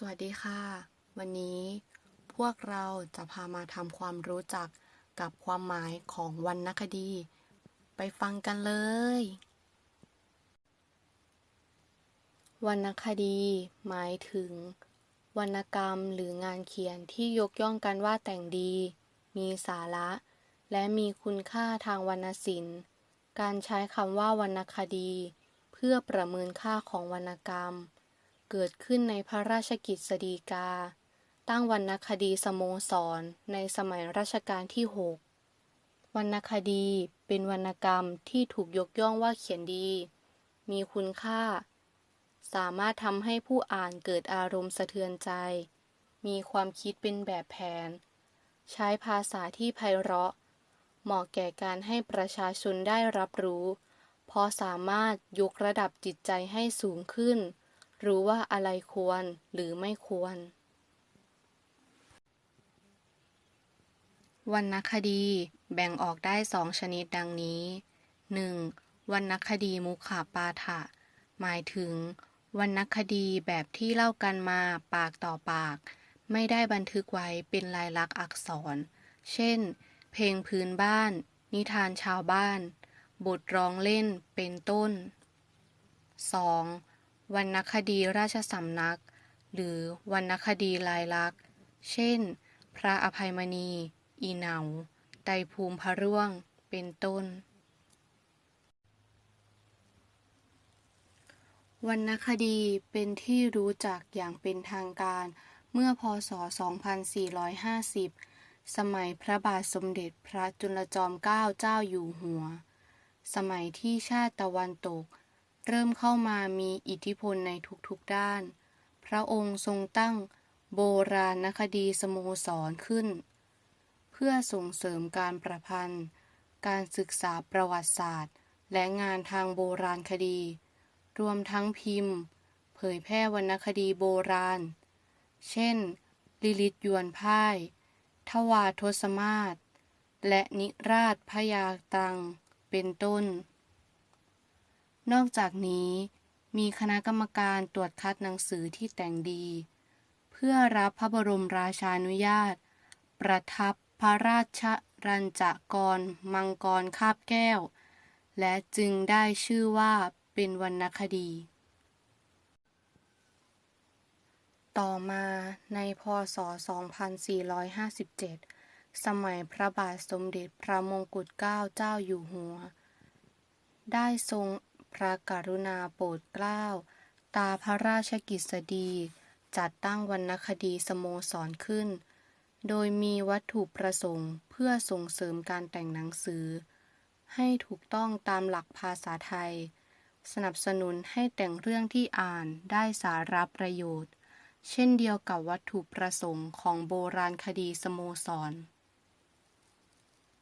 สวัสดีค่ะ วันนี้พวกเราจะพามาทำความรู้จักกับความหมายของวรรณคดี ไปฟังกันเลย วรรณคดี หมายถึง วรรณกรรมหรืองานเขียนที่ยกย่องกันว่าแต่งดี มีสาระ และมีคุณค่าทางวรรณศิลป์ การใช้คำว่าวรรณคดี เพื่อประเมินค่าของวรรณกรรม เกิดขึ้นในพระราชกิจสฎีกา ตั้งวรรณคดีสโมสรในสมัยรัชกาลที่ 6 วรรณคดีเป็นวรรณกรรมที่ถูกยกย่องว่าเขียนดี มีคุณค่า สามารถทำให้ผู้อ่านเกิดอารมณ์สะเทือนใจ มีความคิดเป็นแบบแผน ใช้ภาษาที่ไพเราะ เหมาะแก่การให้ประชาชนได้รับรู้พราะสามารถยกระดับจิตใจให้สูงขึ้น รู้ว่าอะไรควรหรือไม่ควร วรรณคดีแบ่งออกได้สองชนิดดังนี้ 1. วรรณคดีมุขปาฐะหมายถึงวรรณคดีแบบที่เล่ากันมาปากต่อปาก ไม่ได้บันทึกไว้เป็นลายลักษณ์อักษร เช่น เพลงพื้นบ้าน นิทานชาวบ้าน บทร้องเล่นเป็นต้น 2. วรรณคดีราชสำนัก หรือวรรณคดีลายลักษณ์ เช่น พระอภัยมณี อีเหนาไตรภูมิพระร่วง เป็นต้น วรรณคดีเป็นที่รู้จักอย่างเป็นทางการ เมื่อพศ 2450 สมัยพระบาทสมเด็จพระจุลจอมเกล้าเจ้าอยู่หัว สมัยที่ชาติตะวันตก เริ่มเข้ามามีอิทธิพลในทุกๆด้าน พระองค์ทรงตั้งโบราณคดีสโมสรขึ้น เพื่อส่งเสริมการประพันธ์ การศึกษาประวัติศาสตร์ และงานทางโบราณคดี รวมทั้งพิมพ์ เผยแพร่วรรณคดีโบราณ เช่น ลิลิตยวนพ่าย ทวาทศมาศและนิราชพยาตัง เป็นต้น นอกจากนี้มีคณะกรรมการตรวจคัดหนังสือที่แต่งดี เพื่อรับพระบรมราชานุญาต ประทับพระราชรัญจกร มังกรคาบแก้ว และจึงได้ชื่อว่าเป็นวรรณคดี ต่อมาในพศ 2457 สมัยพระบาทสมเด็จพระมงกุฎเกล้าเจ้าอยู่หัว ได้ทรง พระกรุณาโปรดเกล้า ตาพระราชกิจสฎี จัดตั้งวรรณคดีสโมสรขึ้น โดยมีวัตถุประสงค์เพื่อส่งเสริมการแต่งหนังสือ ให้ถูกต้องตามหลักภาษาไทย สนับสนุนให้แต่งเรื่องที่อ่านได้สาระประโยชน์ เช่นเดียวกับวัตถุประสงค์ของโบราณคดีสโมสร